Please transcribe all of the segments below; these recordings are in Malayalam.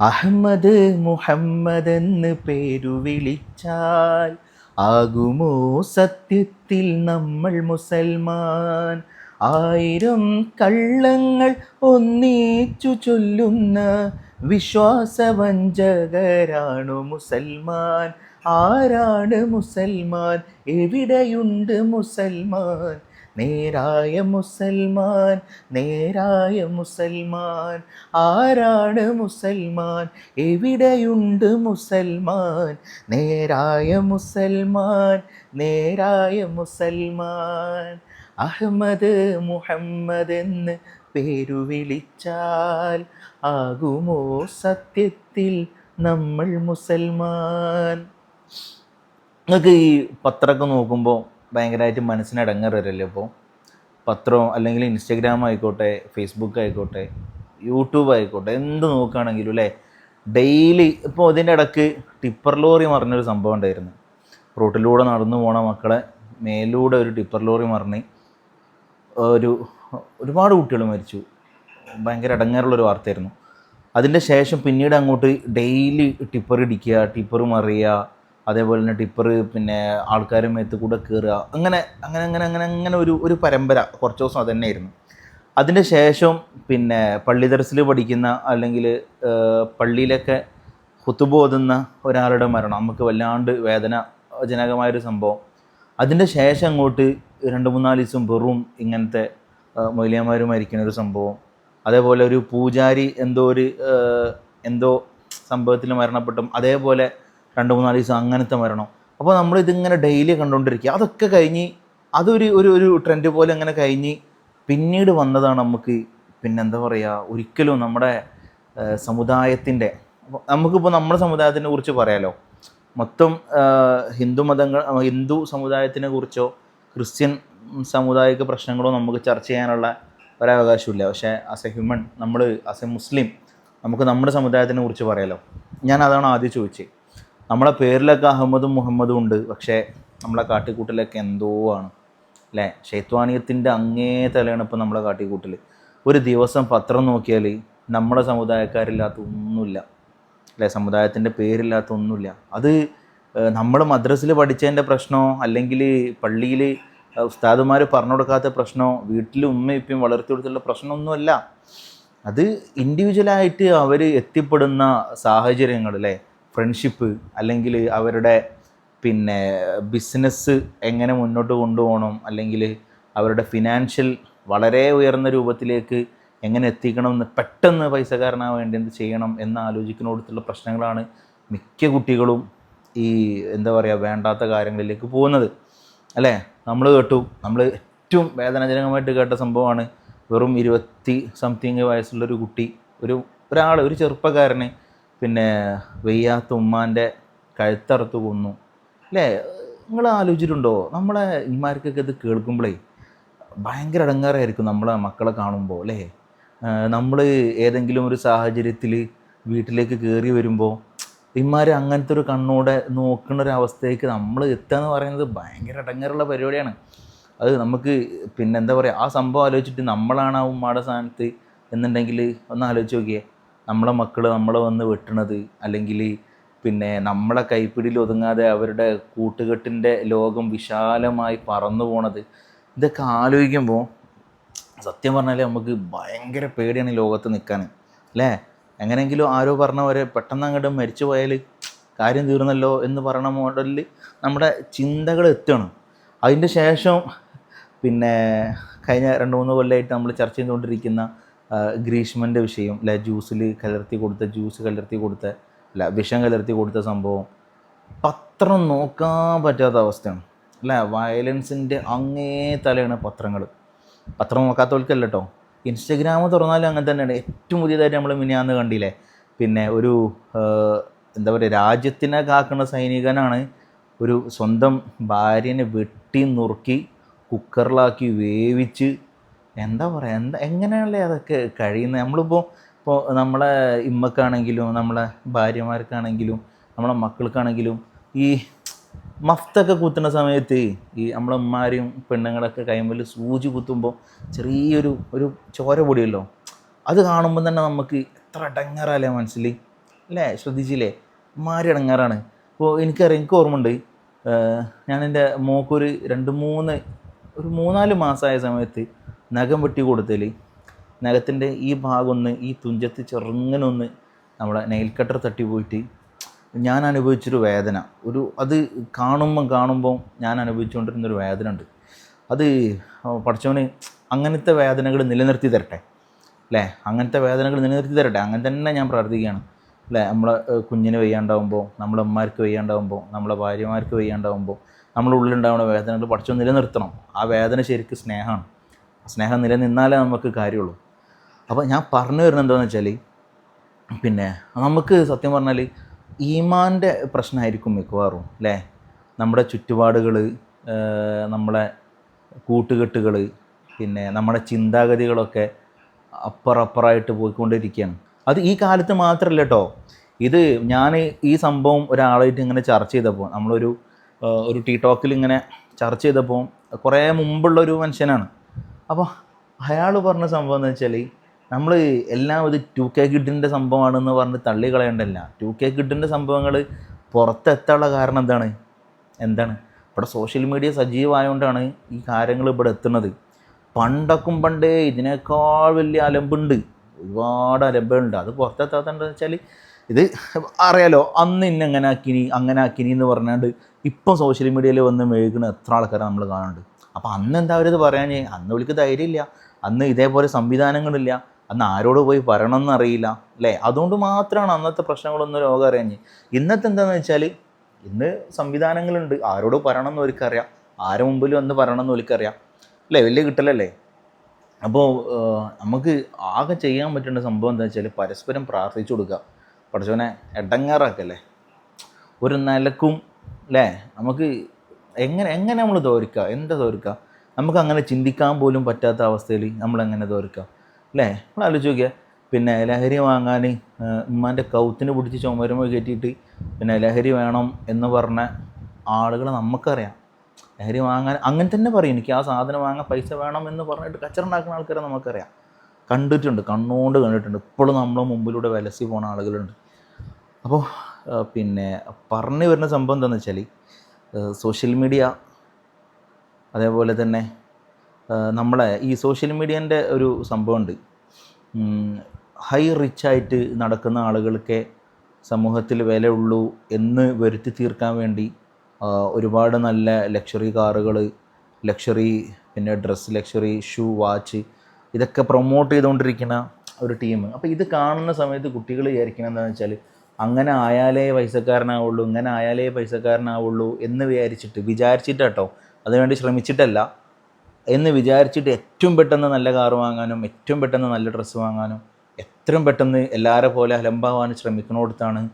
അഹമ്മദ് മുഹമ്മദ് എന്ന് പേരു വിളിച്ചാൽ ആകുമോ സത്യത്തിൽ നമ്മൾ മുസൽമാൻ? ആയിരം കള്ളങ്ങൾ ഒന്നിച്ചു ചൊല്ലുന്ന വിശ്വാസവഞ്ചകരാണു മുസൽമാൻ. ആരാണ് മുസൽമാൻ? എവിടെയുണ്ട് മുസൽമാൻ? നേരായ മുസൽമാൻ നേരായ മുസൽമാൻ. ആരാണ് മുസൽമാൻ? എവിടെയുണ്ട് മുസൽമാൻ? നേരായ മുസൽമാൻ നേരായ മുസൽമാൻ. അഹമ്മദ് മുഹമ്മദ് എന്ന് പേരു വിളിച്ചാൽ ആകുമോ സത്യത്തിൽ നമ്മൾ മുസൽമാൻ? നിങ്ങൾക്ക് ഈ പത്രമൊക്കെ നോക്കുമ്പോൾ ഭയങ്കരമായിട്ട് മനസ്സിന് ഇടങ്ങറല്ലേ ഇപ്പോൾ പത്രം അല്ലെങ്കിൽ ഇൻസ്റ്റഗ്രാം ആയിക്കോട്ടെ ഫേസ്ബുക്ക് ആയിക്കോട്ടെ യൂട്യൂബ് ആയിക്കോട്ടെ എന്ത് നോക്കുകയാണെങ്കിലും അല്ലേ? ഡെയിലി ഇപ്പോൾ ഇതിന്റെ ഇടയ്ക്ക് ടിപ്പർ ലോറി മറിഞ്ഞൊരു സംഭവം ഉണ്ടായിരുന്നു. റോട്ടിലൂടെ നടന്നു പോണ മക്കളെ മേലൂടെ ഒരു ടിപ്പർ ലോറി മറിഞ്ഞ് ഒരു ഒരുപാട് കുട്ടികൾ മരിച്ചു. ഭയങ്കര അടങ്ങാറുള്ളൊരു വാർത്തയായിരുന്നു. അതിന്റെ ശേഷം പിന്നീട് അങ്ങോട്ട് ഡെയിലി ടിപ്പർ ഇടിക്കുക ടിപ്പർ മറിയുക അതേപോലെ തന്നെ ടിപ്പർ പിന്നെ ആൾക്കാരുടെ മേത്ത് കൂടെ കയറുക അങ്ങനെ അങ്ങനെ അങ്ങനെ അങ്ങനെ അങ്ങനെ ഒരു ഒരു പരമ്പര കുറച്ച് ദിവസം അത് തന്നെയായിരുന്നു അതിന്റെ ശേഷം പിന്നെ പള്ളി ദർസിൽ പഠിക്കുന്ന അല്ലെങ്കിൽ പള്ളിയിലൊക്കെ കുത്തുബ് ഓതുന്ന ഒരാളുടെ മരണം നമുക്ക് വല്ലാണ്ട് വേദനാജനകമായൊരു സംഭവം. അതിന്റെ ശേഷം അങ്ങോട്ട് രണ്ട് മൂന്നാൽ ദിവസം വെറും ഇങ്ങനത്തെ മൊയിലിയന്മാരും മരിക്കുന്ന ഒരു സംഭവം. അതേപോലെ ഒരു പൂജാരി എന്തോ ഒരു എന്തോ സംഭവത്തിൽ മരണപ്പെട്ടും. അതേപോലെ രണ്ട് മൂന്നാൽ ദിവസം അങ്ങനത്തെ മരണം. അപ്പോൾ നമ്മൾ ഇതിങ്ങനെ ഡെയിലി കണ്ടുകൊണ്ടിരിക്കുക അതൊക്കെ കഴിഞ്ഞ് അതൊരു ഒരു ഒരു ട്രെൻഡ് പോലെ അങ്ങനെ കഴിഞ്ഞ് പിന്നീട് വന്നതാണ് നമുക്ക് പിന്നെന്താ പറയുക ഒരിക്കലും നമ്മുടെ സമുദായത്തിന്റെ നമുക്കിപ്പോൾ നമ്മുടെ സമുദായത്തിനെ കുറിച്ച് പറയാലോ? മൊത്തം ഹിന്ദു മതങ്ങൾ ഹിന്ദു സമുദായത്തിനെ കുറിച്ചോ ക്രിസ്ത്യൻ സാമുദായിക പ്രശ്നങ്ങളോ നമുക്ക് ചർച്ച ചെയ്യാനുള്ള ഒരവകാശമില്ല. പക്ഷേ ആസ് എ ഹ്യൂമൻ നമ്മൾ ആസ് എ മുസ്ലിം നമുക്ക് നമ്മുടെ സമുദായത്തിനെ കുറിച്ച് പറയാലോ? ഞാൻ അതാണ് ആദ്യം ചോദിച്ചത് നമ്മളെ പേരിലൊക്കെ അഹമ്മദും മുഹമ്മദും ഉണ്ട്. പക്ഷേ നമ്മളെ കാട്ടിക്കൂട്ടിലൊക്കെ എന്തോ ആണ്. അല്ലേ? ഷെയ്ത്വാനിയത്തിന്റെ അങ്ങേ തലയാണ് ഇപ്പോൾ നമ്മളെ കാട്ടിക്കൂട്ടൽ ഒരു ദിവസം പത്രം നോക്കിയാൽ നമ്മുടെ സമുദായക്കാരില്ലാത്ത ഒന്നുമില്ല. അല്ലേ? സമുദായത്തിന്റെ പേരില്ലാത്ത ഒന്നുമില്ല. അത് നമ്മൾ മദ്രസിൽ പഠിച്ചതിന്റെ പ്രശ്നമോ അല്ലെങ്കിൽ പള്ളിയിൽ ഉസ്താദുമാർ പറഞ്ഞു കൊടുക്കാത്ത പ്രശ്നമോ വീട്ടിൽ ഉമ്മ ഇപ്പം വളർത്തി കൊടുത്തുള്ള പ്രശ്നമൊന്നുമല്ല. അത് ഇൻഡിവിജ്വലായിട്ട് അവർ എത്തിപ്പെടുന്ന സാഹചര്യങ്ങൾ അല്ലേ? ഫ്രണ്ട്ഷിപ്പ് അല്ലെങ്കിൽ അവരുടെ പിന്നെ ബിസിനസ് എങ്ങനെ മുന്നോട്ട് കൊണ്ടുപോകണം അല്ലെങ്കിൽ അവരുടെ ഫിനാൻഷ്യൽ വളരെ ഉയർന്ന രൂപത്തിലേക്ക് എങ്ങനെ എത്തിക്കണം എന്ന് പെട്ടെന്ന് പൈസക്കാരനാകാൻ വേണ്ടി എന്ത് ചെയ്യണം എന്ന് ആലോചിക്കുന്നിടത്തുള്ള പ്രശ്നങ്ങളാണ് മിക്ക കുട്ടികളും ഈ എന്താ പറയുക വേണ്ടാത്ത കാര്യങ്ങളിലേക്ക് പോകുന്നത്. അല്ലേ? നമ്മൾ കേട്ടു. നമ്മൾ ഏറ്റവും വേദനാജനകമായിട്ട് കേട്ട സംഭവമാണ് വെറും ഇരുപത്തി സംതിങ് വയസ്സുള്ളൊരു കുട്ടി ഒരു ഒരാൾ ഒരു ചെറുപ്പക്കാരന് പിന്നെ വെയ്യാത്ത ഉമ്മാന്റെ കഴുത്തറുത്ത് കൊന്നു. അല്ലേ? നിങ്ങൾ ആലോചിച്ചിട്ടുണ്ടോ? നമ്മളെ ഇമാർക്കൊക്കെ ഇത് കേൾക്കുമ്പോഴേ ഭയങ്കര അടങ്ങാറായിരിക്കും നമ്മളെ മക്കളെ കാണുമ്പോൾ അല്ലേ? നമ്മൾ ഏതെങ്കിലും ഒരു സാഹചര്യത്തിൽ വീട്ടിലേക്ക് കയറി വരുമ്പോൾ ഇമാർ അങ്ങനത്തെ ഒരു കണ്ണോടെ നോക്കുന്ന ഒരു അവസ്ഥയ്ക്ക് നമ്മൾ എത്തുക എന്ന് പറയുന്നത് ഭയങ്കര അടങ്ങാറുള്ള പരിപാടിയാണ്. അത് നമുക്ക് പിന്നെ എന്താ പറയുക ആ സംഭവം ആലോചിച്ചിട്ട് നമ്മളാണ് ആ ഉമ്മയുടെ സ്ഥാനത്ത് എന്നുണ്ടെങ്കിൽ ഒന്ന് ആലോചിച്ച് നോക്കിയേ. നമ്മളെ മക്കൾ നമ്മളെ വന്ന് വെട്ടണത് അല്ലെങ്കിൽ പിന്നെ നമ്മളെ കൈപ്പിടിയിൽ ഒതുങ്ങാതെ അവരുടെ കൂട്ടുകെട്ടിന്റെ ലോകം വിശാലമായി പറന്നു പോണത് ഇതൊക്കെ ആലോചിക്കുമ്പോൾ സത്യം പറഞ്ഞാൽ നമുക്ക് ഭയങ്കര പേടിയാണ് ഈ ലോകത്ത് നിൽക്കാൻ അല്ലേ? എങ്ങനെയെങ്കിലും ആരോ പറഞ്ഞ വരെ പെട്ടെന്ന് അങ്ങോട്ട് മരിച്ചു പോയാൽ കാര്യം തീർന്നല്ലോ എന്ന് പറയണ മോഡലിൽ നമ്മുടെ ചിന്തകൾ എത്തണം അതിന്റെ ശേഷം പിന്നെ കഴിഞ്ഞ രണ്ട് മൂന്ന് കൊല്ലമായിട്ട് നമ്മൾ ചർച്ച ചെയ്തുകൊണ്ടിരിക്കുന്ന ഗ്രീഷ്മന്റെ വിഷയം അല്ല ജ്യൂസിൽ കലർത്തി കൊടുത്ത ജ്യൂസ് കലർത്തി കൊടുത്ത അല്ല വിഷം കലർത്തി കൊടുത്ത സംഭവം പത്രം നോക്കാൻ പറ്റാത്ത അവസ്ഥയാണ്. അല്ലേ വയലൻസിന്റെ അങ്ങേ തലയാണ് പത്രങ്ങൾ പത്രം നോക്കാത്തവർക്കല്ല കേട്ടോ ഇൻസ്റ്റഗ്രാം തുറന്നാലും അങ്ങനെ തന്നെയാണ്. ഏറ്റവും പുതിയതായിട്ട് നമ്മൾ മിനിയാന്ന് കണ്ടില്ലേ? പിന്നെ ഒരു എന്താ പറയുക രാജ്യത്തിനെ കാക്കുന്ന സൈനികനാണ് ഒരു സ്വന്തം ഭാര്യനെ വെട്ടി നുറുക്കി കുക്കറിലാക്കി വേവിച്ച് എന്താ പറയുക എന്താ എങ്ങനെയല്ലേ അതൊക്കെ കഴിയുന്നത്? നമ്മളിപ്പോൾ ഇപ്പോൾ നമ്മളെ ഇമ്മക്കാണെങ്കിലും നമ്മളെ ഭാര്യമാർക്കാണെങ്കിലും നമ്മളെ മക്കൾക്കാണെങ്കിലും ഈ മഫ്തൊക്കെ കുത്തുന്ന സമയത്ത് ഈ നമ്മളെ ഉമ്മാരും പെണ്ണുങ്ങളൊക്കെ കൈമ്പിൽ സൂചി കുത്തുമ്പോൾ ചെറിയൊരു ഒരു ചോര പൊടിയല്ലോ? അത് കാണുമ്പോൾ തന്നെ നമുക്ക് എത്ര അടങ്ങാറല്ലേ മനസ്സിൽ അല്ലേ? ശ്രദ്ധിച്ചില്ലേ? മാറി ഇടങ്ങാറാണ് ഇപ്പോൾ എനിക്കറിയാം എനിക്ക് ഓർമ്മയുണ്ട്. ഞാൻ എന്റെ മോക്കൊരു രണ്ട് മൂന്ന് ഒരു മൂന്നാൽ മാസമായ സമയത്ത് നഖം വെട്ടി കൊടുത്തതിൽ നഖത്തിന്റെ ഈ ഭാഗം ഒന്ന് ഈ തുഞ്ചത്ത് ചെറുങ്ങനെ ഒന്ന് നമ്മളെ നെയിൽ കട്ടർ തട്ടി പോയിട്ട് ഞാൻ അനുഭവിച്ചൊരു വേദന. ഒരു അത് കാണുമ്പം കാണുമ്പം ഞാൻ അനുഭവിച്ചുകൊണ്ടിരുന്നൊരു വേദന ഉണ്ട് അത് പഠിച്ചവന് അങ്ങനത്തെ വേദനകൾ നിലനിർത്തി തരട്ടെ. അല്ലേ അങ്ങനത്തെ വേദനകൾ നിലനിർത്തി തരട്ടെ. അങ്ങനെ തന്നെ ഞാൻ പ്രാർത്ഥിക്കുകയാണ്. അല്ലേ നമ്മളെ കുഞ്ഞിന് വയ്യാണ്ടാവുമ്പോൾ നമ്മളെ അമ്മമാർക്ക് വയ്യാണ്ടാവുമ്പോൾ നമ്മളെ ഭാര്യമാർക്ക് വയ്യാണ്ടാവുമ്പോൾ നമ്മുടെ ഉള്ളിലുണ്ടാവുന്ന വേദനകൾ പഠിച്ചവൻ നിലനിർത്തണം. ആ വേദന ശരിക്കും സ്നേഹമാണ്. സ്നേഹം നിലനിന്നാലേ നമുക്ക് കാര്യമുള്ളൂ. അപ്പോൾ ഞാൻ പറഞ്ഞു വരുന്നത് എന്താണെന്ന് വെച്ചാൽ പിന്നെ നമുക്ക് സത്യം പറഞ്ഞാൽ ഈമാന്റെ പ്രശ്നമായിരിക്കും മിക്കവാറും അല്ലേ? നമ്മുടെ ചുറ്റുപാടുകൾ നമ്മളെ കൂട്ടുകെട്ടുകൾ പിന്നെ നമ്മുടെ ചിന്താഗതികളൊക്കെ അപ്പറപ്പറായിട്ട് പോയിക്കൊണ്ടിരിക്കുകയാണ്. അത് ഈ കാലത്ത് മാത്രമല്ല കേട്ടോ ഇത് ഞാൻ ഈ സംഭവം ഒരാളായിട്ട് ഇങ്ങനെ ചർച്ച ചെയ്തപ്പോൾ നമ്മളൊരു ഒരു ടീ ടോക്കിൽ ഇങ്ങനെ ചർച്ച ചെയ്തപ്പോൾ കുറേ മുമ്പുള്ളൊരു മനുഷ്യനാണ്. അപ്പോൾ അയാൾ പറഞ്ഞ സംഭവം എന്ന് വെച്ചാൽ നമ്മൾ എല്ലാം ഇത് ടു കെ കിഡിന്റെ സംഭവമാണെന്ന് പറഞ്ഞ് തള്ളി കളയണ്ടല്ല. ടു കെ കിഡിന്റെ സംഭവങ്ങൾ പുറത്തെത്താനുള്ള കാരണം എന്താണ്? എന്താണ്? ഇവിടെ സോഷ്യൽ മീഡിയ സജീവമായതുകൊണ്ടാണ് ഈ കാര്യങ്ങൾ ഇവിടെ എത്തുന്നത്. പണ്ടക്കും പണ്ടേ ഇതിനേക്കാൾ വലിയ അലമ്പുണ്ട്. ഒരുപാട് അലമ്പുണ്ട് അത് പുറത്തെത്താത്തതെന്ന് വെച്ചാൽ ഇത് അറിയാലോ അന്ന് ഇന്ന അങ്ങനെ ആക്കിനി അങ്ങനെ ആക്കിനി എന്ന് പറഞ്ഞാണ്ട് ഇപ്പം സോഷ്യൽ മീഡിയയിൽ വന്ന് മെഴുകുന്ന എത്ര ആൾക്കാരെ നമ്മൾ കാണുന്നുണ്ട് അപ്പോൾ അന്ന് എന്താ അവരത് പറയാൻ? അന്ന് വിളിക്ക് ധൈര്യമില്ല അന്ന് ഇതേപോലെ സംവിധാനങ്ങളില്ല. അന്ന് ആരോട് പോയി പറയണമെന്ന് അറിയില്ല അല്ലേ? അതുകൊണ്ട് മാത്രമാണ് അന്നത്തെ പ്രശ്നങ്ങളൊന്നും ലോകം അറിയാഞ്ഞ്. ഇന്നത്തെ എന്താണെന്ന് വെച്ചാൽ ഇന്ന് സംവിധാനങ്ങളുണ്ട്. ആരോട് പറയണമെന്ന് ആരെ മുമ്പിൽ വന്ന് പറയണമെന്ന് അവർക്കറിയാം അല്ലേ? വലിയ കിട്ടലല്ലേ? അപ്പോൾ നമുക്ക് ആകെ ചെയ്യാൻ പറ്റുന്ന സംഭവം എന്താ വെച്ചാൽ പരസ്പരം പ്രാർത്ഥിച്ചു കൊടുക്കുക പഠിച്ചവനെ എടങ്ങാറാക്കല്ലേ? ഒരു നിലക്കും അല്ലേ? നമുക്ക് എങ്ങനെ എങ്ങനെ നമ്മൾ തോൽക്കുക എന്താ തോൽക്കുക നമുക്ക് അങ്ങനെ ചിന്തിക്കാൻ പോലും പറ്റാത്ത അവസ്ഥയിൽ നമ്മൾ എങ്ങനെ തോൽക്കുക അല്ലേ? നമ്മൾ ആലോചിച്ച് നോക്കിയാൽ പിന്നെ ലഹരി വാങ്ങാൻ ഉമ്മാന്റെ കൗത്തിന് പിടിച്ച് ചുമരുമ്പോൾ കയറ്റിയിട്ട് പിന്നെ ലഹരി വേണം എന്ന് പറഞ്ഞ ആളുകളെ നമുക്കറിയാം. ലഹരി വാങ്ങാൻ അങ്ങനെ തന്നെ പറയും എനിക്ക് ആ സാധനം വാങ്ങാൻ പൈസ വേണം എന്ന് പറഞ്ഞിട്ട് കച്ചറുണ്ടാക്കുന്ന ആൾക്കാരെ നമുക്കറിയാം. കണ്ടിട്ടുണ്ട് കണ്ണുകൊണ്ട് കണ്ടിട്ടുണ്ട്. ഇപ്പോഴും നമ്മളെ മുമ്പിലൂടെ വിലസി പോകുന്ന ആളുകളുണ്ട്. അപ്പോൾ പിന്നെ പറഞ്ഞു വരുന്ന സംഭവം എന്താണെന്ന് വെച്ചാൽ സോഷ്യൽ മീഡിയ അതേപോലെ തന്നെ നമ്മളെ ഈ സോഷ്യൽ മീഡിയന്റെ ഒരു സംഭവമുണ്ട്. ഹൈ റിച്ചായിട്ട് നടക്കുന്ന ആളുകൾക്കേ സമൂഹത്തിൽ വിലയുള്ളൂ എന്ന് വരുത്തി തീർക്കാൻ വേണ്ടി ഒരുപാട് നല്ല ലക്ഷറി കാറുകൾ ലക്ഷറി പിന്നെ ഡ്രസ്സ് ലക്ഷറി ഷൂ വാച്ച് ഇതൊക്കെ പ്രൊമോട്ട് ചെയ്തുകൊണ്ടിരിക്കുന്ന ഒരു ടീം. അപ്പോൾ ഇത് കാണുന്ന സമയത്ത് കുട്ടികൾ വിചാരിക്കണം എന്താണെന്ന് വെച്ചാൽ അങ്ങനെ ആയാലേ പൈസക്കാരനാവുള്ളൂ ഇങ്ങനെ ആയാലേ പൈസക്കാരനാവുള്ളൂ എന്ന് വിചാരിച്ചിട്ട് വിചാരിച്ചിട്ടാട്ടോ അതിനുവേണ്ടി ശ്രമിച്ചിട്ടല്ല. എന്ന് വിചാരിച്ചിട്ട് ഏറ്റവും പെട്ടെന്ന് നല്ല കാറ് വാങ്ങാനും ഏറ്റവും പെട്ടെന്ന് നല്ല ഡ്രസ്സ് വാങ്ങാനും എത്രയും പെട്ടെന്ന് എല്ലാവരെ പോലെ അലമ്പാവാൻ ശ്രമിക്കുന്നിടത്താണ്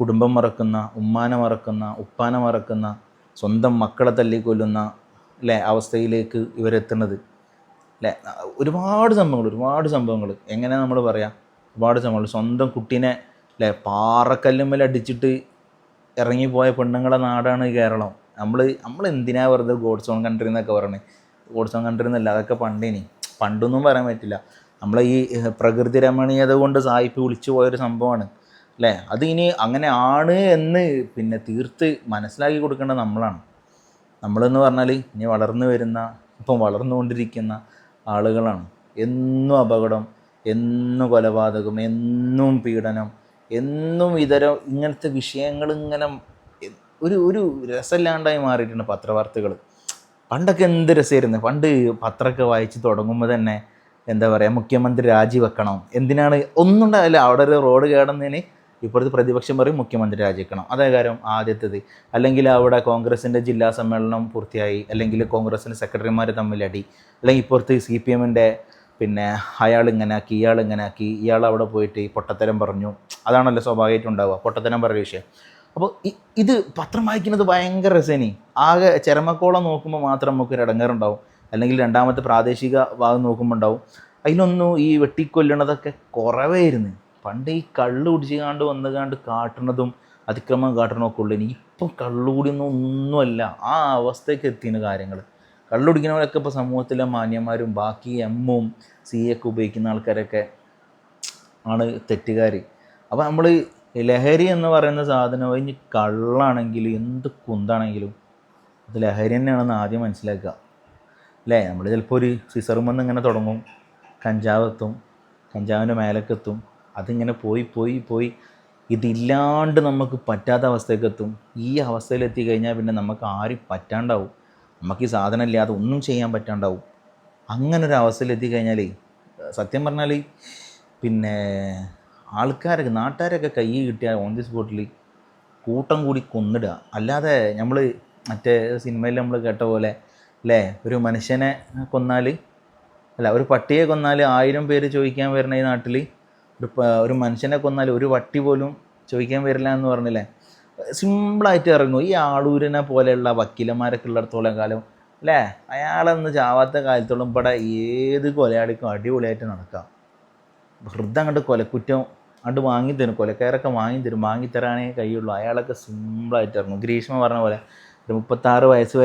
കുടുംബം മറക്കുന്ന ഉമ്മാനെ മറക്കുന്ന ഉപ്പാനെ മറക്കുന്ന സ്വന്തം മക്കളെ തല്ലിക്കൊല്ലുന്ന അല്ലേ അവസ്ഥയിലേക്ക് ഇവരെത്തുന്നത്. അല്ലേ ഒരുപാട് സംഭവങ്ങൾ ഒരുപാട് സംഭവങ്ങൾ. എങ്ങനെ നമ്മൾ പറയാം? ഒരുപാട് സംഭവങ്ങൾ. സ്വന്തം കുട്ടീനെ അല്ലേ പാറക്കല്ലുമ്മൽ അടിച്ചിട്ട് ഇറങ്ങിപ്പോയ പെണ്ണുങ്ങളെ നാടാണ് കേരളം. നമ്മൾ നമ്മൾ എന്തിനാ വെറുതെ ഗോഡ്സ് ഓൺ കൺട്രി എന്നൊക്കെ പറയണേ? ഗോഡ്സ് ഓൺ കൺട്രി എന്നല്ല അതൊക്കെ പണ്ടേനി പണ്ടൊന്നും പറയാൻ പറ്റില്ല. നമ്മളെ ഈ പ്രകൃതി രമണീയത കൊണ്ട് സായിപ്പ് വിളിച്ചു പോയൊരു സംഭവമാണ്. അല്ലേ അത് ഇനി അങ്ങനെ ആണ് എന്ന് പിന്നെ തീർത്ത് മനസ്സിലാക്കി കൊടുക്കേണ്ടത് നമ്മളാണ്. നമ്മളെന്ന് പറഞ്ഞാൽ ഇനി വളർന്നു വരുന്ന ഇപ്പം വളർന്നുകൊണ്ടിരിക്കുന്ന ആളുകളാണ്. എന്നും അപകടം എന്നും കൊലപാതകം എന്നും പീഡനം എന്നും ഇതരം ഇങ്ങനത്തെ വിഷയങ്ങൾ ഇങ്ങനെ ഒരു ഒരു രസമില്ലാണ്ടായി മാറിയിട്ടുണ്ട് പത്രവാർത്തകൾ പണ്ടൊക്കെ എന്ത് രസമായിരുന്നു? പണ്ട് പത്രമൊക്കെ വായിച്ച് തുടങ്ങുമ്പോൾ തന്നെ എന്താ പറയുക മുഖ്യമന്ത്രി രാജിവെക്കണം. എന്തിനാണ്? ഒന്നും ഉണ്ടാവില്ല. അവിടെ ഒരു റോഡ് കേടുന്നതിന് ഇപ്പോഴത്തെ പ്രതിപക്ഷം പറയും മുഖ്യമന്ത്രി രാജിവെക്കണം. അതേ കാര്യം ആദ്യത്തേത്. അല്ലെങ്കിൽ അവിടെ കോൺഗ്രസിന്റെ ജില്ലാ സമ്മേളനം പൂർത്തിയായി. അല്ലെങ്കിൽ കോൺഗ്രസിന്റെ സെക്രട്ടറിമാർ തമ്മിലടി അല്ലെങ്കിൽ ഇപ്പോഴത്തെ സി പി എമ്മിന്റെ പിന്നെ അയാൾ ഇങ്ങനെ ആക്കി ഇയാൾ ഇങ്ങനെ ആക്കി ഇയാൾ അവിടെ പോയിട്ട് ഈ പൊട്ടത്തരം പറഞ്ഞു. അതാണല്ലോ സ്വാഭാവികമായിട്ട് ഉണ്ടാവുക പൊട്ടത്തരം പറയുന്ന വിഷയം. അപ്പോൾ ഇത് പത്രം വായിക്കുന്നത് ഭയങ്കര രസേനി. ആകെ ചരമക്കോളം നോക്കുമ്പോൾ മാത്രം നമുക്ക് ഒരു ഇടങ്ങേറുണ്ടാവും അല്ലെങ്കിൽ രണ്ടാമത്തെ പ്രാദേശിക ഭാഗം നോക്കുമ്പോൾ ഉണ്ടാവും. അതിലൊന്നും ഈ വെട്ടിക്കൊല്ലണതൊക്കെ കുറവായിരുന്നു. പണ്ട് ഈ കള്ള് കുടിച്ച് കാണ്ട് വന്ന് കാണ്ട് കാട്ടണതും അതിക്രമം കാട്ടണമൊക്കെ ഉള്ളു. ഇനി ഇപ്പം കള്ളുകൂടിയൊന്നും ഒന്നുമല്ല. ആ അവസ്ഥയ്ക്ക് എത്തിയ കാര്യങ്ങൾ കള്ളുടിക്കുന്നവരൊക്കെ ഇപ്പോൾ സമൂഹത്തിലെ മാന്യന്മാരും ബാക്കി എമ്മും സി ഒക്കെ ഉപയോഗിക്കുന്ന ആൾക്കാരൊക്കെ ആണ് തെറ്റുകാർ അപ്പോൾ നമ്മൾ ലഹരി എന്ന് പറയുന്ന സാധനം ഇനി കള്ളാണെങ്കിലും എന്ത് കുന്താണെങ്കിലും അത് ലഹരി തന്നെയാണെന്ന് ആദ്യം മനസ്സിലാക്കുക. അല്ലേ? നമ്മൾ ചിലപ്പോൾ ഒരു സിസറുമെന്ന് ഇങ്ങനെ തുടങ്ങും കഞ്ചാവ് എത്തും കഞ്ചാവിന്റെ മേലൊക്കെ എത്തും അതിങ്ങനെ പോയി പോയി പോയി ഇതില്ലാണ്ട് നമുക്ക് പറ്റാത്ത അവസ്ഥയ്ക്ക് എത്തും. ഈ അവസ്ഥയിലെത്തി കഴിഞ്ഞാൽ പിന്നെ നമുക്ക് ആരും പറ്റാണ്ടാവും. നമുക്ക് ഈ സാധനം ഇല്ലാതെ ഒന്നും ചെയ്യാൻ പറ്റാണ്ടാവും. അങ്ങനെ ഒരു അവസ്ഥയിലെത്തി കഴിഞ്ഞാൽ സത്യം പറഞ്ഞാൽ പിന്നെ ആൾക്കാരൊക്കെ നാട്ടുകാരൊക്കെ കൈ കിട്ടിയ ഓൺ ദി സ്പോട്ടിൽ കൂട്ടം കൂടി കൊന്നിടുക. അല്ലാതെ നമ്മൾ മറ്റേ സിനിമയിൽ നമ്മൾ കേട്ട പോലെ അല്ലേ? ഒരു മനുഷ്യനെ കൊന്നാൽ അല്ല ഒരു പട്ടിയെ കൊന്നാൽ ആയിരം പേര് ചോദിക്കാൻ വരുന്ന ഈ നാട്ടിൽ ഒരു ഒരു മനുഷ്യനെ കൊന്നാൽ ഒരു വട്ടി പോലും ചോദിക്കാൻ വരില്ല എന്ന് പറഞ്ഞില്ലേ? സിമ്പിളായിട്ട് ഇറങ്ങും ഈ ആളൂരിനെ പോലെയുള്ള വക്കീലന്മാരൊക്കെ ഉള്ളിടത്തോളം കാലം അല്ലേ അയാളൊന്ന് ചാവാത്ത കാലത്തോളം ഇവിടെ ഏത് കൊലയാളിക്കും അടിപൊളിയായിട്ട് നടക്കാം. വെറുതെ അങ്ങോട്ട് കൊലക്കുറ്റം അങ്ങോട്ട് വാങ്ങിത്തരും കൊലക്കാരൊക്കെ വാങ്ങിത്തരും വാങ്ങിത്തരാനേ കഴിയുള്ളൂ. അയാളൊക്കെ സിമ്പിളായിട്ട് ഇറങ്ങും. ഗ്രീഷ്മ പറഞ്ഞ പോലെ ഒരു മുപ്പത്താറ് വയസ്സ് വരെ